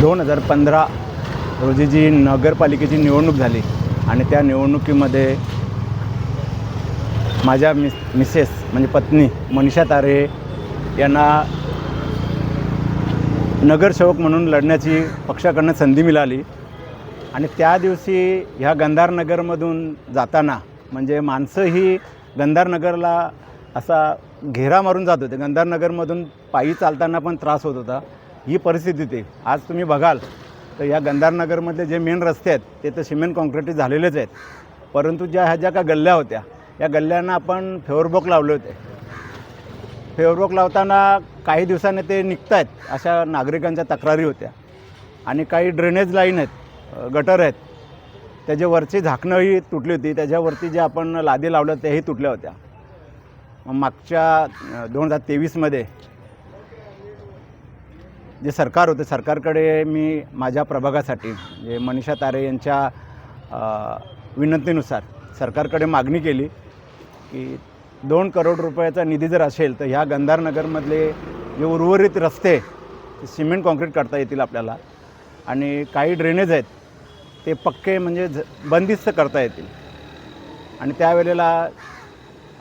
दोन हजार पंधरा रोजी जी नगरपालिकेची निवडणूक झाली आणि त्या निवडणुकीमध्ये माझ्या मिस मिसेस म्हणजे पत्नी मनीषा तारे यांना नगरसेवक म्हणून लढण्याची पक्षाकडनं संधी मिळाली. आणि त्या दिवशी ह्या गंधारनगरमधून जाताना म्हणजे माणसं ही गंधारनगरला असा घेरा मारून जात होते. गंधार नगरमधून पायी चालताना पण त्रास होत होता. ही परिस्थिती होती. आज तुम्ही बघाल तर या गंधार नगरमधले जे मेन रस्ते आहेत ते तर सिमेंट कॉन्क्रीट झालेलेच आहेत. परंतु ज्या ह्या ज्या का गल्ल्या होत्या या गल्ल्यांना आपण फेवरबॉक लावले होते. फेवरबॉक लावताना काही दिवसाने ते निघत आहेत अशा नागरिकांच्या तक्रारी होत्या. आणि काही ड्रेनेज लाईन आहेत गटर आहेत त्याचे वरची झाकणंही तुटली होती. त्याच्यावरती जे आपण लादी लावल्या त्याही तुटल्या होत्या. मागच्या दोन हजार तेवीसमध्ये जे सरकार होते सरकारकडे मी माझ्या प्रभागासाठी जे मनीषा तारे यांच्या विनंतीनुसार सरकारकडे मागणी केली की दोन करोड रुपयाचा निधी जर असेल तर ह्या गंधार नगरमधले जे उर्वरित रस्ते सिमेंट कॉन्क्रीट करता येतील आपल्याला. आणि काही ड्रेनेज आहेत ते पक्के म्हणजे झ बंदिस्त करता येतील. आणि त्यावेळेला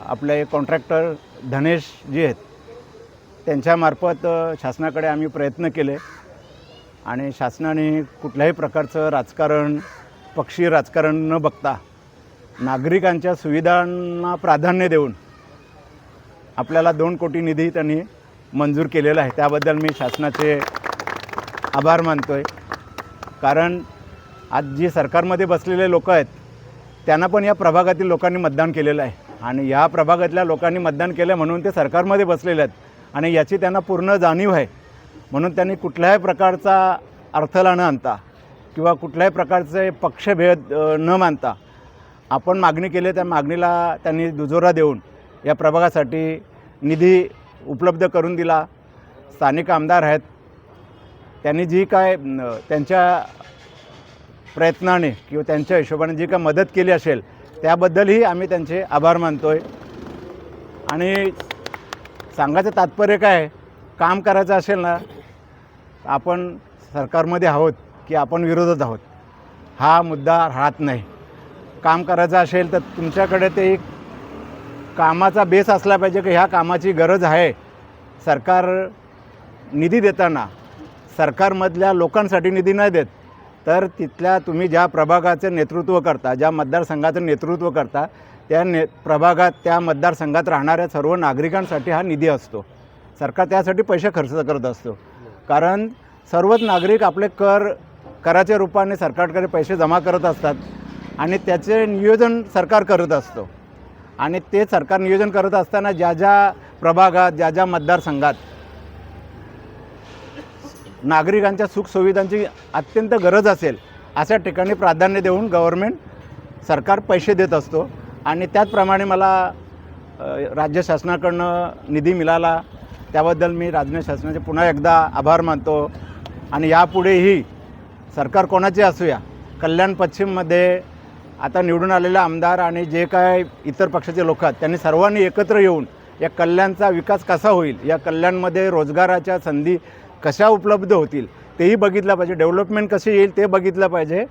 आपले कॉन्ट्रॅक्टर धनेश जे आहेत त्यांच्यामार्फत शासनाकडे आम्ही प्रयत्न केले. आणि शासनाने कुठल्याही प्रकारचं राजकारण पक्षी राजकारण न बघता नागरिकांच्या सुविधांना प्राधान्य देऊन आपल्याला दोन कोटी निधी त्यांनी मंजूर केलेला आहे. त्याबद्दल मी शासनाचे आभार मानतो आहे कारण आज जे सरकारमध्ये बसलेले लोक आहेत त्यांना पण या प्रभागातील लोकांनी मतदान केलेलं आहे. आणि या प्रभागातल्या लोकांनी मतदान केलं म्हणून ते सरकारमध्ये बसलेले आहेत. आणि याची त्यांना पूर्ण जाणीव आहे. म्हणून त्यांनी कुठल्याही प्रकारचा अडथळा न आणता किंवा कुठल्याही प्रकारचे पक्षभेद न मानता आपण मागणी केली त्या मागणीला त्यांनी दुजोरा देऊन या प्रभागासाठी निधी उपलब्ध करून दिला. स्थानिक आमदार आहेत. त्यांनी जी काय त्यांच्या प्रयत्नाने किंवा त्यांच्या हिशोबाने जी काय मदत केली असेल त्याबद्दलही आम्ही त्यांचे आभार मानतो आहे आणि सांगायचं तात्पर्य काय? काम करायचं असेल ना आपण सरकारमध्ये आहोत की आपण विरोधात आहोत. हा मुद्दा राहत नाही. काम करायचं असेल तर तुमच्याकडे ते एक कामाचा बेस असला पाहिजे की ह्या कामाची गरज आहे. सरकार निधी देताना सरकारमधल्या लोकांसाठी निधी नाही देत. तर तिथल्या तुम्ही ज्या प्रभागाचं नेतृत्व करता ज्या मतदारसंघाचं नेतृत्व करता त्या ने प्रभागात त्या मतदारसंघात राहणाऱ्या सर्व नागरिकांसाठी हा निधी असतो. सरकार त्यासाठी पैसे खर्च करत असतो. कारण सर्वच नागरिक आपले कर कराच्या रूपाने सरकारकडे पैसे जमा करत असतात आणि त्याचे नियोजन सरकार करत असतो. आणि ते सरकार नियोजन करत असताना ज्या ज्या प्रभागात ज्या ज्या मतदारसंघात नागरिकांच्या सुखसुविधांची अत्यंत गरज असेल अशा ठिकाणी प्राधान्य देऊन गव्हर्मेंट सरकार पैसे देत असतो. आणि त्याचप्रमाणे मला राज्य शासनाकडनं निधी मिळाला. त्याबद्दल मी राज्य शासनाचे पुन्हा एकदा आभार मानतो. आणि यापुढेही सरकार कोणाचे असूया? कल्याण पश्चिममध्ये आता निवडून आलेले आमदार आणि जे काय इतर पक्षाचे लोक आहेत त्यांनी सर्वांनी एकत्र येऊन या कल्याणचा विकास कसा होईल? या कल्याणमध्ये रोजगाराच्या संधी कशा उपलब्ध होतील? तेही बघितलं पाहिजे. डेव्हलपमेंट कशी येईल ते बघितलं पाहिजे.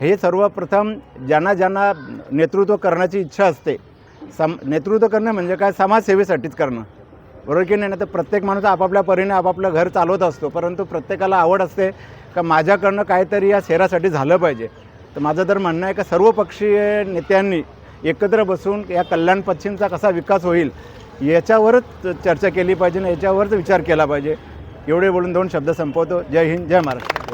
हे सर्वप्रथम ज्यांना ज्यांना नेतृत्व करण्याची इच्छा असते सम नेतृत्व करणं म्हणजे काय? समाजसेवेसाठीच करणं. बरोबर की नाही? ना तर प्रत्येक माणूस आपापल्या परीने आपापलं घर चालवत असतो परंतु प्रत्येकाला आवड असते का माझ्याकडनं काहीतरी या शहरासाठी झालं पाहिजे. तर माझं तर म्हणणं आहे का सर्व पक्षीय नेत्यांनी एकत्र बसून या कल्याण पश्चिमचा कसा विकास होईल याच्यावरच चर्चा केली पाहिजे आणि याच्यावरच विचार केला पाहिजे. एवढे बोलून दोन शब्द संपवतो. जय हिंद जय महाराष्ट्र.